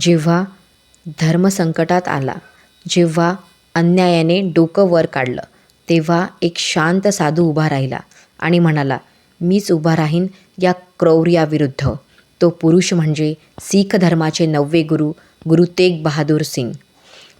जेव्हा धर्मसंकटात आला जेव्हा अन्यायाने डोकं वर काढलं तेव्हा एक शांत साधू उभा राहिला आणि म्हणाला मीच उभा राहीन या क्रौर्याविरुद्ध. तो पुरुष म्हणजे सीख धर्माचे नववे गुरु गुरु तेग बहादूर सिंग.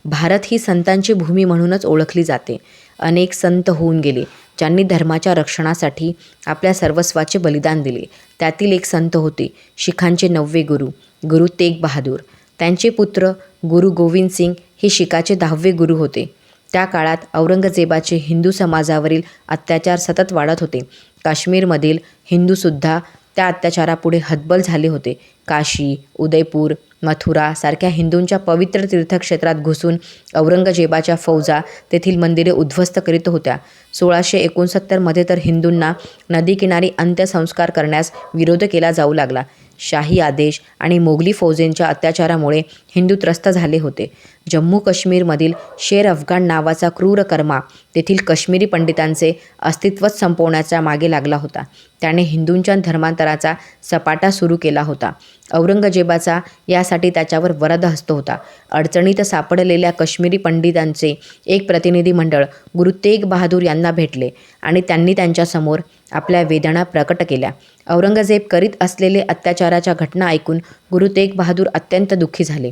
भारत ही संतांची भूमी म्हणूनच ओळखली जाते. अनेक संत होऊन गेले ज्यांनी धर्माच्या रक्षणासाठी आपल्या सर्वस्वाचे बलिदान दिले. त्यातील एक संत होते शिखांचे नववे गुरु गुरु तेग बहादूर. त्यांचे पुत्र गुरु गोविंद सिंग हे शिखाचे दहावे गुरु होते. त्या काळात औरंगजेबाचे हिंदू समाजावरील अत्याचार सतत वाढत होते. काश्मीरमधील हिंदूसुद्धा त्या अत्याचारापुढे हतबल झाले होते. काशी उदयपूर मथुरा सारख्या हिंदूंच्या पवित्र तीर्थक्षेत्रात घुसून औरंगजेबाच्या फौजा तेथील मंदिरे उद्ध्वस्त करीत होत्या. सोळाशे एकोणसत्तरमध्ये तर हिंदूंना नदीकिनारी अंत्यसंस्कार करण्यास विरोध केला जाऊ लागला. शाही आदेश आणि मोगली फौजेंच्या अत्याचारामुळे हिंदू त्रस्त झाले होते. जम्मू काश्मीरमधील शेर अफगाण नावाचा क्रूर कर्मा तेथील काश्मीरी पंडितांचे अस्तित्वच संपवण्याच्या मागे लागला होता. त्याने हिंदूंच्या धर्मांतराचा सपाटा सुरू केला होता. औरंगजेबाचा यासाठी त्याच्यावर वरद हस्त होता. अडचणीत सापडलेल्या काश्मीरी पंडितांचे एक प्रतिनिधी मंडळ गुरु तेग बहादूर यांना भेटले आणि त्यांनी त्यांच्यासमोर आपल्या वेदना प्रकट केल्या. औरंगजेब करीत असलेले अत्याचाराच्या घटना ऐकून गुरु तेग बहादूर अत्यंत दुःखी झाले.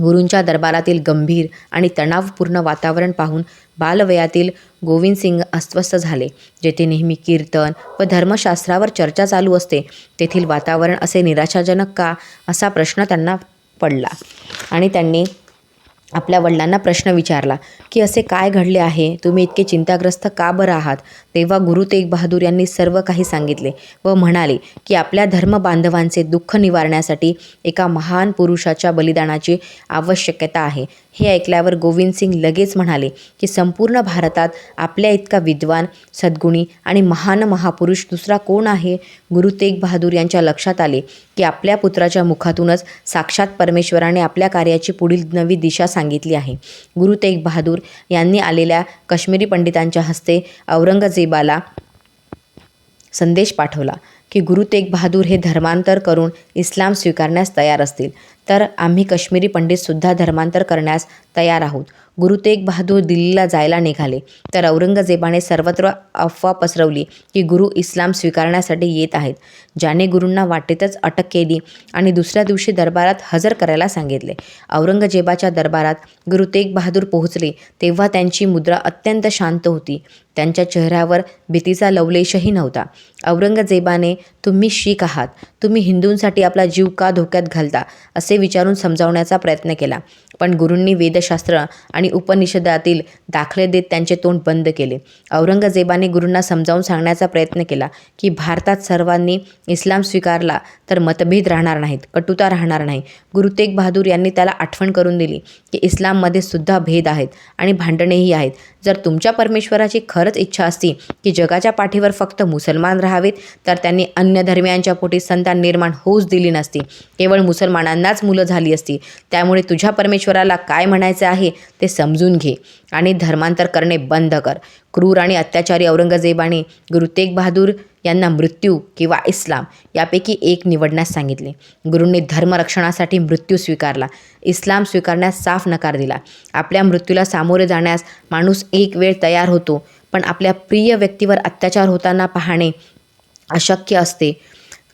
गुरूंच्या दरबारातील गंभीर आणि तणावपूर्ण वातावरण पाहून बालवयातील गोविंद सिंग अस्वस्थ झाले. जेथे नेहमी कीर्तन व धर्मशास्त्रावर चर्चा चालू असते तेथील वातावरण असे निराशाजनक का असा प्रश्न त्यांना पडला. आणि त्यांनी आपल्या वडिलांना प्रश्न विचारला की असे काय घडले आहे? तुम्ही इतके चिंताग्रस्त का बरं आहात? तेव्हा गुरु तेग बहादूर यांनी सर्व काही सांगितले व म्हणाले की आपल्या धर्मबांधवांचे दुःख निवारण्यासाठी एका महान पुरुषाच्या बलिदानाची आवश्यकता आहे. हे ऐकल्यावर गोविंद सिंग लगेच म्हणाले की संपूर्ण भारतात आपल्या इतका विद्वान सद्गुणी आणि महान महापुरुष दुसरा कोण आहे? गुरु तेग बहादूर यांच्या लक्षात आले की आपल्या पुत्राच्या मुखातूनच साक्षात परमेश्वराने आपल्या कार्याची पुढील नवी दिशा सांगितली. आहे. गुरु तेग बहादूर यांनी आलेल्या काश्मीरी पंडितांच्या हस्ते औरंगजेबाला संदेश पाठवला की गुरु तेग बहादूर हे धर्मांतर करून इस्लाम स्वीकारण्यास तयार असतील. तर आम्ही काश्मीरी पंडितसुद्धा धर्मांतर करण्यास तयार आहोत. गुरु तेग बहादूर दिल्लीला जायला निघाले. तर औरंगजेबाने सर्वत्र अफवा पसरवली की गुरु इस्लाम स्वीकारण्यासाठी येत आहेत ज्याने गुरूंना वाटेतच अटक केली आणि दुसऱ्या दिवशी दरबारात हजर करायला सांगितले. औरंगजेबाच्या दरबारात गुरु तेग बहादूर पोहोचले तेव्हा त्यांची मुद्रा अत्यंत शांत होती. त्यांच्या चेहऱ्यावर भीतीचा लवलेशही नव्हता. औरंगजेबाने तुम्ही शीख आहात. तुम्ही हिंदूंसाठी आपला जीव का धोक्यात घालता? असे विचारून समजावण्याचा प्रयत्न केला. पण गुरूंनी वेदशास्त्र आणि उपनिषदातील दाखले देत त्यांचे तोंड बंद केले. औरंगजेबाने गुरूंना समजावून सांगण्याचा प्रयत्न केला की भारतात सर्वांनी इस्लाम स्वीकारला तर मतभेद राहणार नाहीत कटुता राहणार नाही. गुरु तेग बहादूर यांनी त्याला आठवण करून दिली की इस्लाममध्ये सुद्धा भेद आहेत आणि भांडणेही आहेत. जर तुमच्या परमेश्वराची खरंच इच्छा असती की जगाच्या पाठीवर फक्त मुसलमान राहावेत तर त्यांनी अन्य धर्मियांच्या पोटी संतान निर्माण होऊच दिली नसती. केवळ मुसलमानांनाच मुलं झाली असती. त्यामुळे तुझ्या परमेश्वराला काय म्हणायचं आहे ते समजून घे आणि धर्मांतर करणे बंद कर. क्रूर आणि अत्याचारी औरंगजेबाने गुरु तेग बहादूर यांना मृत्यू किंवा इस्लाम यापैकी एक निवडण्यास सांगितले. गुरूंनी धर्मरक्षणासाठी मृत्यू स्वीकारला. इस्लाम स्वीकारण्यास साफ नकार दिला. आपल्या मृत्यूला सामोरे जाण्यास माणूस एक वेळ तयार होतो पण आपल्या प्रिय व्यक्तीवर अत्याचार होताना पाहणे अशक्य असते.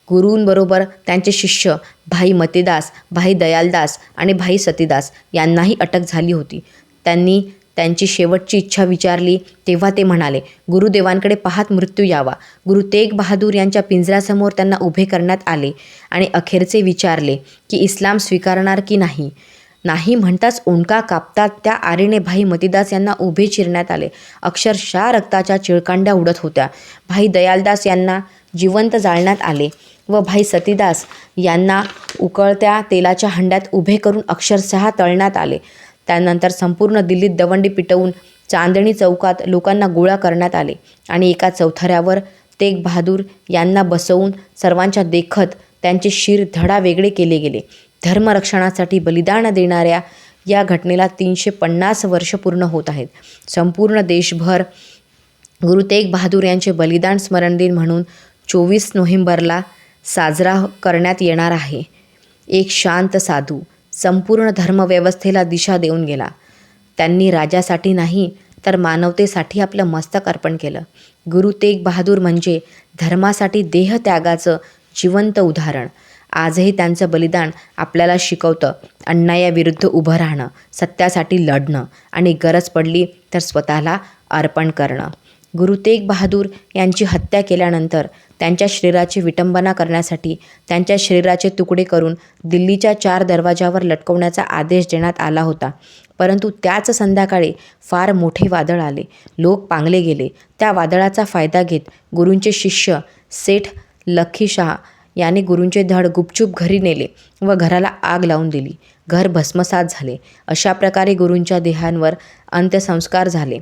गुरूंबरोबर त्यांचे शिष्य भाई मतीदास भाई दयालदास आणि भाई सतीदास यांनाही अटक झाली होती. त्यांनी त्यांची शेवटची इच्छा विचारली तेव्हा ते म्हणाले गुरुदेवांकडे पाहत मृत्यू यावा. गुरु तेग बहादूर यांच्या पिंजऱ्यासमोर त्यांना उभे करण्यात आले आणि अखेरचे विचारले की इस्लाम स्वीकारणार की नाही? नाही म्हणताच ओंका कापतात त्या आरेने भाई मतीदास यांना उभे चिरण्यात आले. अक्षरशः रक्ताच्या चिळकांड्या उडत होत्या. भाई दयालदास यांना जिवंत जाळण्यात आले व भाई सतीदास यांना उकळत्या तेलाच्या हंड्यात उभे करून अक्षरशः तळण्यात आले. त्यानंतर संपूर्ण दिल्लीत दवंडी पिटवून चांदणी चौकात लोकांना गोळा करण्यात आले आणि एका चौथऱ्यावर तेग बहादूर यांना बसवून सर्वांच्या देखत त्यांचे शिर धडा वेगळे केले गेले. धर्मरक्षणासाठी बलिदान देणाऱ्या या घटनेला तीनशे पन्नास वर्ष पूर्ण होत आहेत. संपूर्ण देशभर गुरु तेग बहादूर यांचे बलिदान स्मरण दिन म्हणून चोवीस नोव्हेंबरला साजरा करण्यात येणार आहे. एक शांत साधू संपूर्ण धर्मव्यवस्थेला दिशा देऊन गेला. त्यांनी राजासाठी नाही तर मानवतेसाठी आपलं मस्तक अर्पण केलं. गुरु तेग बहादूर म्हणजे धर्मासाठी देहत्यागाचं जिवंत उदाहरण. आजही त्यांचं बलिदान आपल्याला शिकवतं अन्यायाविरुद्ध उभं राहणं सत्यासाठी लढणं आणि गरज पडली तर स्वतःला अर्पण करणं. गुरु तेग बहादूर यांची हत्या केल्यानंतर त्यांच्या शरीराची विटंबना करण्यासाठी त्यांच्या शरीराचे तुकडे करून दिल्लीच्या चार दरवाजावर लटकवण्याचा आदेश देण्यात आला होता. परंतु त्याच संध्याकाळी फार मोठे वादळ आले. लोक पांगले गेले. त्या वादळाचा फायदा घेत गुरूंचे शिष्य सेठ लखी शहा याने गुरूंचे धड गुपचूप घरी नेले व घराला आग लावून दिली. घर भस्मसात झाले. अशा प्रकारे गुरूंच्या देहांवर अंत्यसंस्कार झाले.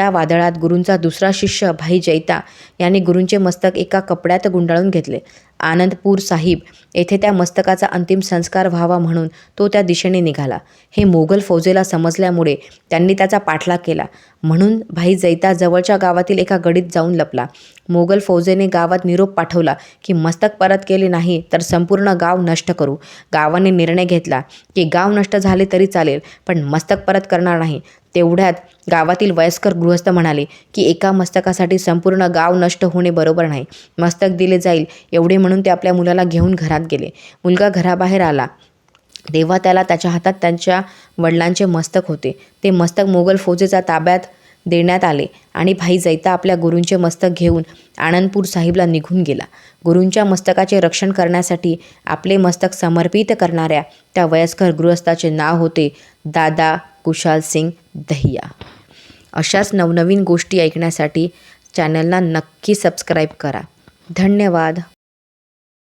त्या वादळात गुरूंचा दुसरा शिष्य भाई जैता यांनी गुरूंचे मस्तक एका कपड्यात गुंडाळून घेतले. आनंदपूर साहिब येथे त्या मस्तकाचा अंतिम संस्कार व्हावा म्हणून तो त्या दिशेने निघाला. हे मोगल फौजेला समजल्यामुळे त्यांनी त्याचा पाठलाग केला. म्हणून भाई जैता जवळच्या गावातील एका गडीत जाऊन लपला. मोगल फौजेने गावात निरोप पाठवला की मस्तक परत केले नाही तर संपूर्ण गाव नष्ट करू. गावाने निर्णय घेतला की गाव नष्ट झाले तरी चालेल पण मस्तक परत करणार नाही. तेवढ्यात गावातील वयस्कर गृहस्थ म्हणाले की एका मस्तकासाठी संपूर्ण गाव नष्ट होणे बरोबर नाही. मस्तक दिले जाईल एवढे म्हणून ते आपल्या मुलाला घेऊन घरात गेले. मुलगा घराबाहेर आला. तेव्हा त्याला त्याच्या हातात त्यांच्या वडिलांचे मस्तक होते. ते मस्तक मोगल फौजेच्या ताब्यात देण्यात आले आणि भाई जैता आपल्या गुरूंचे मस्तक घेऊन आनंदपूर साहिबला निघून गेला. गुरूंच्या मस्तकाचे रक्षण करण्यासाठी आपले मस्तक समर्पित करणाऱ्या त्या वयस्कर गृहस्थाचे नाव होते दादा कुशाल सिंग दहिया. अशाच नवनवीन गोष्टी ऐकण्यासाठी चॅनलला नक्की सबस्क्राईब करा. धन्यवाद.